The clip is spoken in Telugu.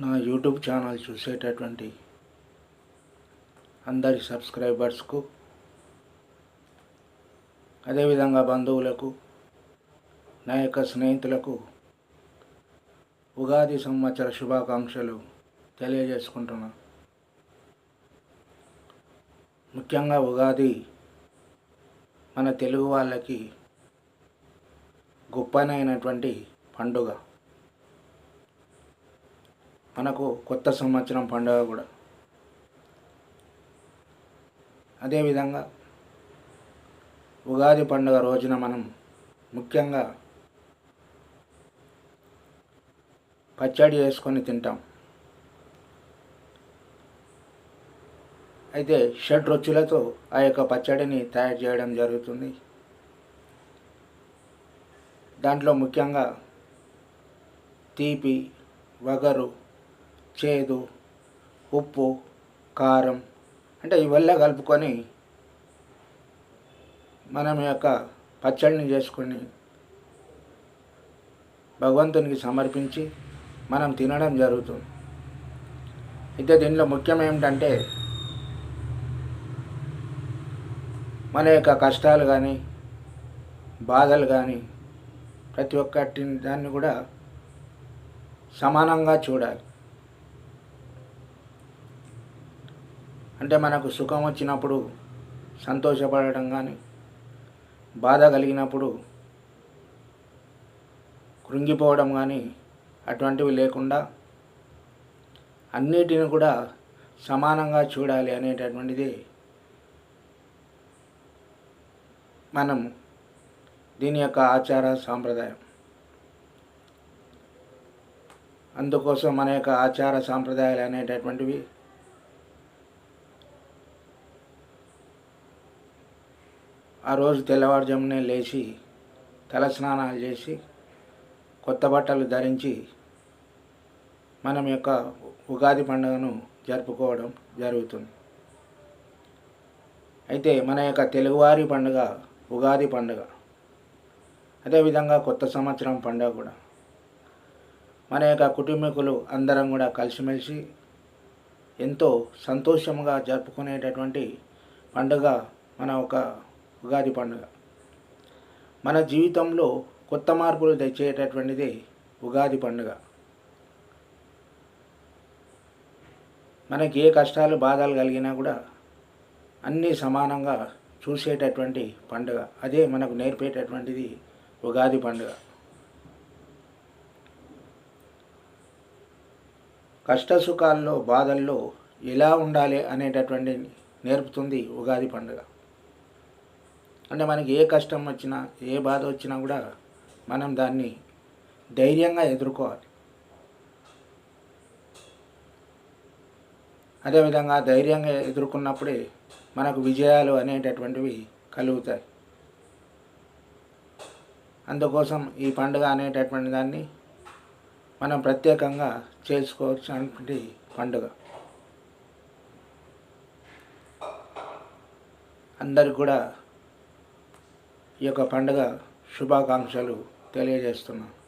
నా యూట్యూబ్ ఛానల్ చూసేటటువంటి అందరి సబ్స్క్రైబర్స్కు అదేవిధంగా బంధువులకు నా యొక్క స్నేహితులకు ఉగాది సంవత్సర శుభాకాంక్షలు తెలియజేసుకుంటున్నా. ముఖ్యంగా ఉగాది మన తెలుగు వాళ్ళకి గొప్పనైనటువంటి పండుగ. మనకు కొత్త సంవత్సరం పండుగ కూడా. అదేవిధంగా ఉగాది పండుగ రోజున మనం ముఖ్యంగా పచ్చడి చేసుకొని తింటాం. అయితే షడ్ రుచులతో ఆ యొక్క పచ్చడిని తయారు చేయడం జరుగుతుంది. దాంట్లో ముఖ్యంగా తీపి వగరు చేదు ఉప్పు కారం అంటే ఇవల్ల కలుపుకొని మనం యొక్క పచ్చడిని చేసుకొని భగవంతునికి సమర్పించి మనం తినడం జరుగుతుంది. అయితే దీనిలో ముఖ్యం ఏమిటంటే మన యొక్క కష్టాలు కానీ బాధలు కానీ ప్రతి ఒక్కటి దాన్ని కూడా సమానంగా చూడాలి. అంటే మనకు సుఖం వచ్చినప్పుడు సంతోషపడటం కానీ బాధ కలిగినప్పుడు కృంగిపోవడం కానీ అటువంటివి లేకుండా అన్నిటిని కూడా సమానంగా చూడాలి అనేటటువంటిది మనం దీని యొక్క ఆచార సాంప్రదాయం. అందుకోసం మన యొక్క ఆచార సాంప్రదాయాలు అనేటటువంటివి ఆ రోజు తెల్లవారుజామునే లేచి తలస్నానాలు చేసి కొత్త బట్టలు ధరించి మనం యొక్క ఉగాది పండుగను జరుపుకోవడం జరుగుతుంది. అయితే మన యొక్క తెలుగువారి పండుగ ఉగాది పండుగ. అదేవిధంగా కొత్త సంవత్సరం పండుగ కూడా. మన యొక్క కుటుంబీకులు అందరం కూడా కలిసిమెలిసి ఎంతో సంతోషంగా జరుపుకునేటటువంటి పండుగ మన ఒక ఉగాది పండుగ. మన జీవితంలో కొత్త మార్పులు తెచ్చేటటువంటిది ఉగాది పండుగ. మనకి ఏ కష్టాలు బాధలు కలిగినా కూడా అన్నీ సమానంగా చూసేటటువంటి పండుగ. అదే మనకు నేర్పేటటువంటిది ఉగాది పండుగ. కష్టసుఖాల్లో బాధల్లో ఎలా ఉండాలి అనేటటువంటి నేర్పుతుంది ఉగాది పండుగ. అంటే మనకి ఏ కష్టం వచ్చినా ఏ బాధ వచ్చినా కూడా మనం దాన్ని ధైర్యంగా ఎదుర్కోవాలి. అదేవిధంగా ధైర్యంగా ఎదుర్కొన్నప్పుడే మనకు విజయాలు అనేటటువంటివి కలుగుతాయి. అందుకోసం ఈ పండుగ అనేటటువంటి దాన్ని మనం ప్రత్యేకంగా చేసుకోవచ్చు పండుగ. అందరికి కూడా ఈ యొక్క పండుగ శుభాకాంక్షలు తెలియజేస్తున్నాను.